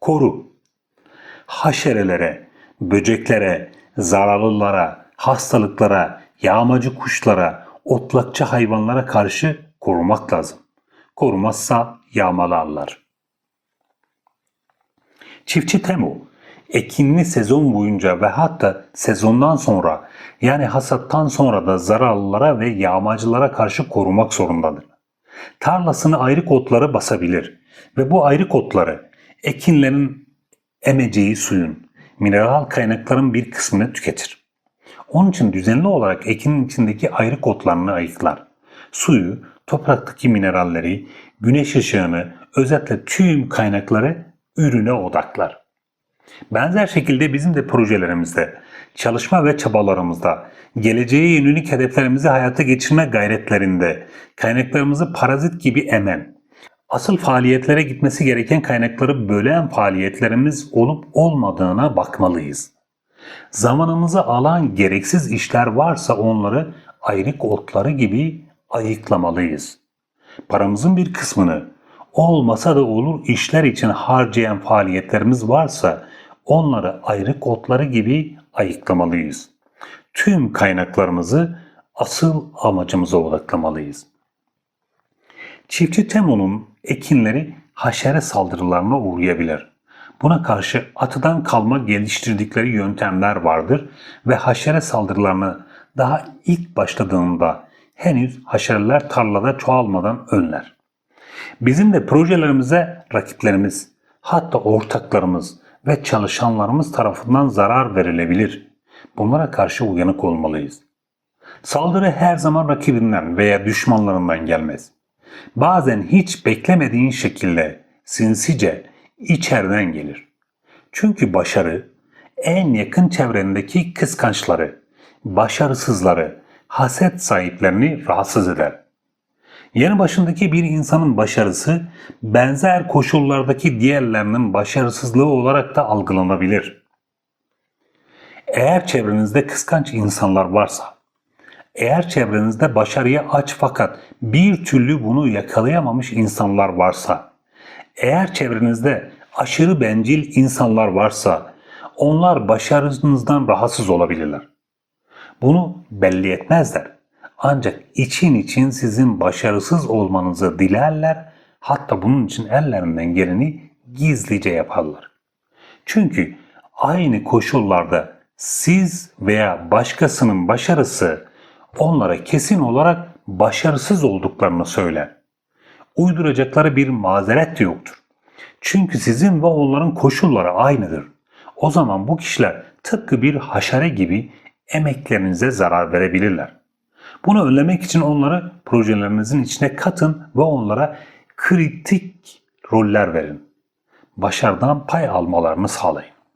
Koru. Haşerelere, böceklere, zararlılara, hastalıklara, yağmacı kuşlara, otlakçı hayvanlara karşı korumak lazım. Korumazsa yağmalarlar. Çiftçi Temu, ekinli sezon boyunca ve hatta sezondan sonra yani hasattan sonra da zararlılara ve yağmacılara karşı korumak zorundadır. Tarlasını ayrık otları basabilir ve bu ayrık otları ekinlerin emeceği suyun, mineral kaynakların bir kısmını tüketir. Onun için düzenli olarak ekinin içindeki ayrık otlarını ayıklar. Suyu, topraktaki mineralleri, güneş ışığını, özetle tüm kaynakları ürüne odaklar. Benzer şekilde bizim de projelerimizde, çalışma ve çabalarımızda, geleceğe yönelik hedeflerimizi hayata geçirme gayretlerinde, kaynaklarımızı parazit gibi emen, asıl faaliyetlere gitmesi gereken kaynakları bölen faaliyetlerimiz olup olmadığına bakmalıyız. Zamanımızı alan gereksiz işler varsa onları ayrık otları gibi ayıklamalıyız. Paramızın bir kısmını olmasa da olur işler için harcayan faaliyetlerimiz varsa onları ayrık otları gibi ayıklamalıyız. Tüm kaynaklarımızı asıl amacımıza odaklamalıyız. Çiftçi Temo'nun ekinleri haşere saldırılarına uğrayabilir. Buna karşı atıdan kalma geliştirdikleri yöntemler vardır ve haşere saldırılarını daha ilk başladığında henüz haşereler tarlada çoğalmadan önler. Bizim de projelerimize rakiplerimiz, hatta ortaklarımız ve çalışanlarımız tarafından zarar verilebilir. Bunlara karşı uyanık olmalıyız. Saldırı her zaman rakibinden veya düşmanlarından gelmez. Bazen hiç beklemediğin şekilde sinsice içeriden gelir. Çünkü başarı en yakın çevrendeki kıskançları, başarısızları, haset sahiplerini rahatsız eder. Yanı başındaki bir insanın başarısı benzer koşullardaki diğerlerinin başarısızlığı olarak da algılanabilir. Eğer çevrenizde kıskanç insanlar varsa, eğer çevrenizde başarıya aç fakat bir türlü bunu yakalayamamış insanlar varsa, eğer çevrenizde aşırı bencil insanlar varsa, onlar başarınızdan rahatsız olabilirler. Bunu belli etmezler. Ancak için için sizin başarısız olmanızı dilerler, hatta bunun için ellerinden geleni gizlice yaparlar. Çünkü aynı koşullarda siz veya başkasının başarısı onlara kesin olarak başarısız olduklarını söyler. Uyduracakları bir mazeret de yoktur. Çünkü sizin ve onların koşulları aynıdır. O zaman bu kişiler tıpkı bir haşere gibi emeklerinize zarar verebilirler. Bunu önlemek için onları projelerinizin içine katın ve onlara kritik roller verin. Başarıdan pay almalarını sağlayın.